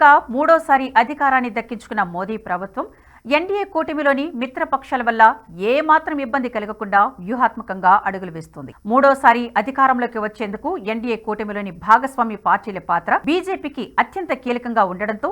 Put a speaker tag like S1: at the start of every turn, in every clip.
S1: వరుసగా మూడోసారి అధికారాన్ని దక్కించుకున్న మోదీ ప్రభుత్వం ఎన్డీఏ కూటమిలోని మిత్రపక్షాల వల్ల ఏ మాత్రం ఇబ్బంది కలగకుండా వ్యూహాత్మకంగా అడుగులు వేస్తుంది. మూడోసారి అధికారంలోకి వచ్చేందుకు ఎన్డీఏ కూటమిలోని భాగస్వామి పార్టీల పాత్ర బీజేపీకి అత్యంత కీలకంగా ఉండడంతో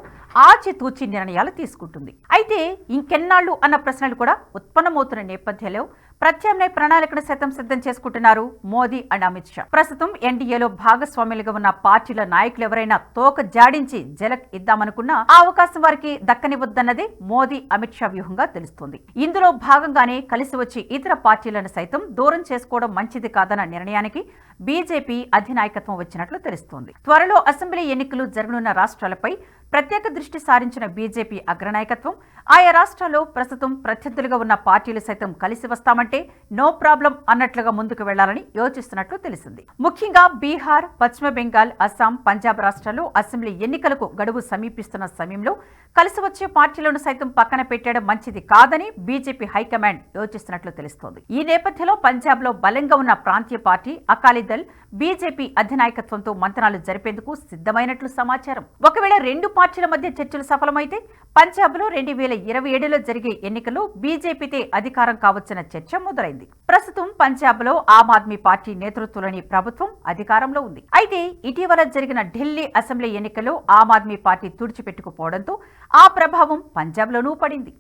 S1: ఆచితూచి నిర్ణయాలు తీసుకుంటుంది. అయితే ఇంకెన్నాళ్ళు అన్న ప్రశ్నలు కూడా ఉత్పన్నమవుతున్న నేపథ్యంలో ప్రత్యామ్నాయ ప్రణాళికను సైతం సిద్ధం చేసుకుంటున్నారు మోదీ అండ్ అమిత్ షా. ప్రస్తుతం ఎన్డీఏలో భాగస్వాములుగా ఉన్న పార్టీల నాయకులు ఎవరైనా తోక జాడించి జలక్ ఇద్దామనుకున్నా ఆ అవకాశం వారికి దక్కనివద్దన్నది మోదీ అమిత్ షా వ్యూహంగా తెలుస్తోంది. ఇందులో భాగంగానే కలిసి వచ్చి ఇతర పార్టీలను సైతం దూరం చేసుకోవడం మంచిది కాదన్న నిర్ణయానికి బీజేపీ అధినాయకత్వం వచ్చినట్లు తెలుస్తోంది. త్వరలో అసెంబ్లీ ఎన్నికలు జరగనున్న రాష్ట్రాలపై ప్రత్యేక దృష్టి సారించిన బీజేపీ అగ్రనాయకత్వం ఆయా రాష్ట్రాల్లో ప్రస్తుతం ప్రత్యర్థులుగా ఉన్న పార్టీలు సైతం కలిసి వస్తామంటే నో ప్రాబ్లం అన్నట్లుగా ముందుకు వెళ్ళాలని యోచిస్తున్నట్లు తెలిసింది. ముఖ్యంగా బీహార్ పశ్చిమ బెంగాల్ అస్సాం పంజాబ్ రాష్ట్రాల్లో అసెంబ్లీ ఎన్నికలకు గడువు సమీపిస్తున్న సమయంలో కలిసి వచ్చే పార్టీలను సైతం పక్కన పెట్టడం మంచిది కాదని బీజేపీ హైకమాండ్ యోచిస్తున్నట్లు తెలుస్తోంది. ఈ నేపథ్యంలో పంజాబ్లో బలంగా ఉన్న ప్రాంతీయ పార్టీ అకాలీదల్ బీజేపీ అధినాయకత్వంతో మంతనాలు జరిపేందుకు సిద్ధమైనట్లు సమాచారం. ఒకవేళ రెండు పార్టీల మధ్య చర్చలు సఫలమైతే పంజాబ్లో రెండు వేల ఇరవై ఏడులో జరిగే ఎన్నికల్లో బీజేపీతే అధికారం కావచ్చన్న చర్చ మొదలైంది. ప్రస్తుతం పంజాబ్లో ఆమ్ ఆద్మీ పార్టీ నేతృత్వంలోని ప్రభుత్వం అధికారంలో ఉంది. అయితే ఇటీవల జరిగిన ఢిల్లీ అసెంబ్లీ ఎన్నికల్లో ఆమ్ ఆద్మీ పార్టీ తుడిచిపెట్టుకుపోవడంతో ఆ ప్రభావం పంజాబ్లోనూ పడింది.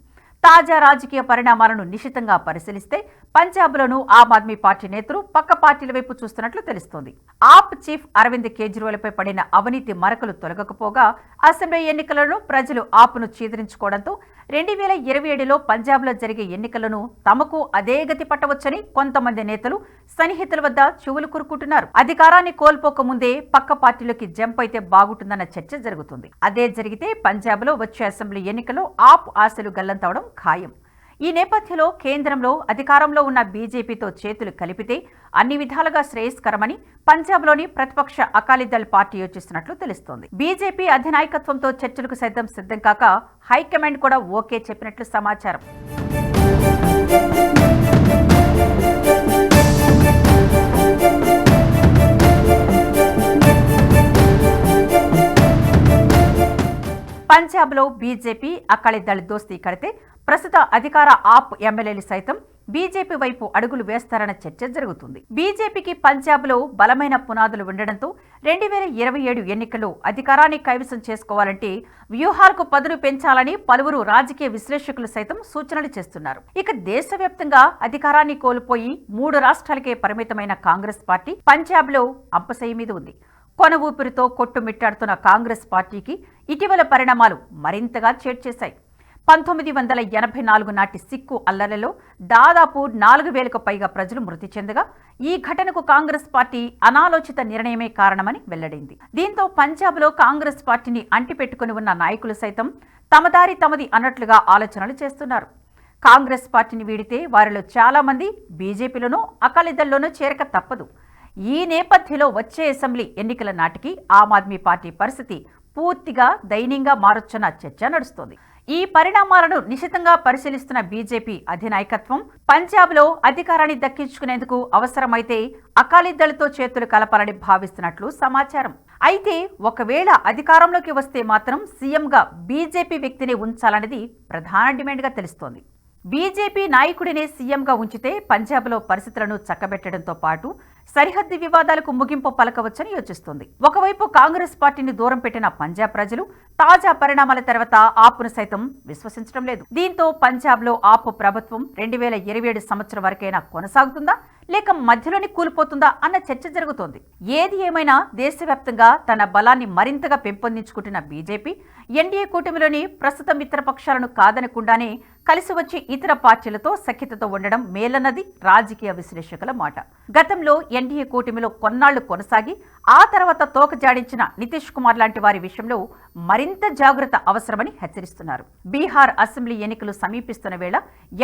S1: తాజా రాజకీయ పరిణామాలను నిశితంగా పరిశీలిస్తే పంజాబ్లోనూ ఆమ్ ఆద్మీ పార్టీ నేతలు పక్క పార్టీల వైపు చూస్తున్నట్లు తెలుస్తోంది. ఆప్ చీఫ్ అరవింద్ కేజ్రీవాల్పై పడిన అవినీతి మరకలు తొలగకపోగా అసెంబ్లీ ఎన్నికలను ప్రజలు ఆప్ను చీదరించుకోవడంతో రెండు వేల ఇరవై ఏడులో పంజాబ్లో జరిగే ఎన్నికలను తమకు అదే గతి పట్టవచ్చని కొంతమంది నేతలు సన్నిహితుల వద్ద చెవులు కురుకుంటున్నారు. అధికారాన్ని కోల్పోకముందే పక్క పార్టీలోకి జంప్ అయితే బాగుంటుందన్న చర్చ జరుగుతుంది. అదే జరిగితే పంజాబ్లో వచ్చే అసెంబ్లీ ఎన్నికల్లో ఆప్ ఆశలు గల్లంతవడం ఖాయం. ఈ నేపథ్యంలో కేంద్రంలో అధికారంలో ఉన్న బీజేపీతో చేతులు కలిపితే అన్ని విధాలుగా శ్రేయస్కరమని పంజాబ్లోని ప్రతిపక్ష అకాలీదళ్ పార్టీ యోచిస్తున్నట్లు తెలుస్తోంది. బీజేపీ అధినాయకత్వంతో చర్చలకు సైతం సిద్ధం కాక హైకమాండ్ కూడా ఓకే చెప్పినట్లు సమాచారం. పంజాబ్లో బీజేపీ అకాలీదళ్ దోస్తీ కడితే ప్రస్తుత అధికార ఆప్ ఎమ్మెల్యేలు సైతం బీజేపీ వైపు అడుగులు వేస్తారన్న చర్చ జరుగుతుంది. బీజేపీకి పంజాబ్లో బలమైన పునాదులు ఉండడంతో రెండు వేల ఇరవై ఏడు ఎన్నికల్లో అధికారాన్ని కైవసం చేసుకోవాలంటే వ్యూహాలకు పదును పెంచాలని పలువురు రాజకీయ విశ్లేషకులు సైతం సూచనలు చేస్తున్నారు. ఇక దేశవ్యాప్తంగా అధికారాన్ని కోల్పోయి మూడు రాష్ట్రాలకే పరిమితమైన కాంగ్రెస్ పార్టీ పంజాబ్లో అంపశయ్య మీద ఉంది. కొన ఊపిరితో కొట్టుమిట్టాడుతున్న కాంగ్రెస్ పార్టీకి ఇటీవల పరిణామాలు మరింతగా చేర్చేశాయి. పంతొమ్మిది వందల ఎనభై నాలుగు నాటి సిక్కు అల్లలలో దాదాపు నాలుగు వేలకు పైగా ప్రజలు మృతి చెందగా ఈ ఘటనకు కాంగ్రెస్ పార్టీ అనాలోచిత నిర్ణయమే కారణమని వెల్లడింది. దీంతో పంజాబ్లో కాంగ్రెస్ పార్టీని అంటిపెట్టుకుని ఉన్న నాయకులు సైతం తమదారి తమది అన్నట్లుగా ఆలోచనలు చేస్తున్నారు. కాంగ్రెస్ పార్టీని వీడితే వారిలో చాలా మంది బీజేపీలోనూ అకాలీదల్లోనూ చేరక తప్పదు. ఈ నేపథ్యంలో వచ్చే అసెంబ్లీ ఎన్నికల నాటికి ఆమ్ ఆద్మీ పార్టీ పరిస్థితి పూర్తిగా దయనీయంగా మారొచ్చన్న చర్చ నడుస్తోంది. ఈ పరిణామాలను నిశితంగా పరిశీలిస్తున్న బీజేపీ అధినాయకత్వం పంజాబ్లో అధికారాన్ని దక్కించుకునేందుకు అవసరమైతే అకాలీదళతో చేతులు కలపాలని భావిస్తున్నట్లు సమాచారం. అయితే ఒకవేళ అధికారంలోకి వస్తే మాత్రం సీఎంగా బీజేపీ వ్యక్తిని ఉంచాలన్నది ప్రధాన డిమాండ్గా తెలుస్తోంది. బీజేపీ నాయకుడినే సీఎంగా ఉంచితే పంజాబ్లో పరిస్థితులను చక్కబెట్టడంతో పాటు సరిహద్దు వివాదాలకు ముగింపు పలకవచ్చని యోచిస్తోంది. ఒకవైపు కాంగ్రెస్ పార్టీని దూరం పెట్టిన పంజాబ్ ప్రజలు తాజా పరిణామాల తర్వాత ఆప్ను సైతం విశ్వసించడం లేదు. దీంతో పంజాబ్లో ఆప్ ప్రభుత్వం రెండు వేల ఇరవై ఏడు సంవత్సరం వరకైనా కొనసాగుతుందా? లేక మధ్యలోనే కూలిపోతుందా? అన్న చర్చ జరుగుతోంది. ఏది ఏమైనా దేశవ్యాప్తంగా తన బలాన్ని మరింతగా పెంపొందించుకుంటున్న బీజేపీ ఎన్డీఏ కూటమిలోని ప్రస్తుత మిత్రపక్షాలను కాదనకుండానే కలిసి వచ్చి ఇతర పార్టీలతో సఖ్యతతో ఉండడం మేలన్నది రాజకీయ విశ్లేషకుల మాట. గతంలో ఎన్డీఏ కూటమిలో కొన్నాళ్ళు కొనసాగి ఆ తర్వాత తోక జాడించిన నితీష్ కుమార్ లాంటి వారి విషయంలో మరింత జాగ్రత్త అవసరమని హెచ్చరిస్తున్నారు. బీహార్ అసెంబ్లీ ఎన్నికలు సమీపిస్తున్న వేళ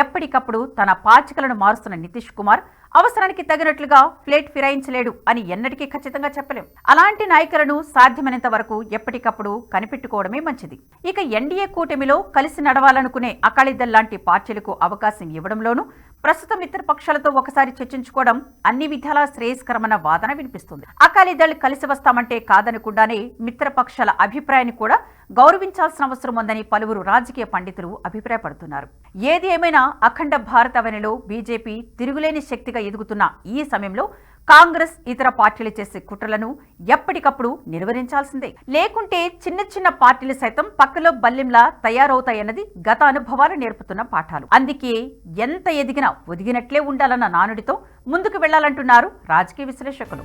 S1: ఎప్పటికప్పుడు తన పాచికలను మారుస్తున్న నితీష్ కుమార్ అవసరానికి తగినట్లుగా ప్లేట్ ఫిరాయించలేడు అని ఎన్నటికీ ఖచ్చితంగా చెప్పలేం. అలాంటి నాయకులను సాధ్యమైనంత వరకు ఎప్పటికప్పుడు కనిపెట్టుకోవడమే మంచిది. ఇక ఎన్డీఏ కూటమిలో కలిసి నడవాలనుకునే అకాలీదల్ లాంటి పార్టీలకు అవకాశం ఇవ్వడంలోనూ ప్రస్తుతం ఇతర మిత్రపక్షాలతో ఒకసారి చర్చించుకోవడం అన్ని విధాలా శ్రేయస్కరమైన వాదన వినిపిస్తుంది. అకాలీదళ్ కలిసి వస్తామంటే కాదనకుండానే మిత్రపక్షాల అభిప్రాయాన్ని కూడా గౌరవించాల్సిన అవసరం ఉందని పలువురు రాజకీయ పండితులు అభిప్రాయపడుతున్నారు. ఏది ఏమైనా అఖండ భారత అవనిలో బీజేపీ తిరుగులేని శక్తిగా ఎదుగుతున్న ఈ సమయంలో కాంగ్రెస్ ఇతర పార్టీలు చేసే కుట్రలను ఎప్పటికప్పుడు నిర్వహించాల్సిందే. లేకుంటే చిన్న చిన్న పార్టీలు సైతం పక్కలో బల్లెంలా తయారవుతాయన్నది గత అనుభవాలు నేర్పుతున్న పాఠాలు. అందుకే ఎంత ఎదిగినా ఒదిగినట్లే ఉండాలన్న నానుడితో ముందుకు వెళ్ళాలంటున్నారు రాజకీయ విశ్లేషకులు.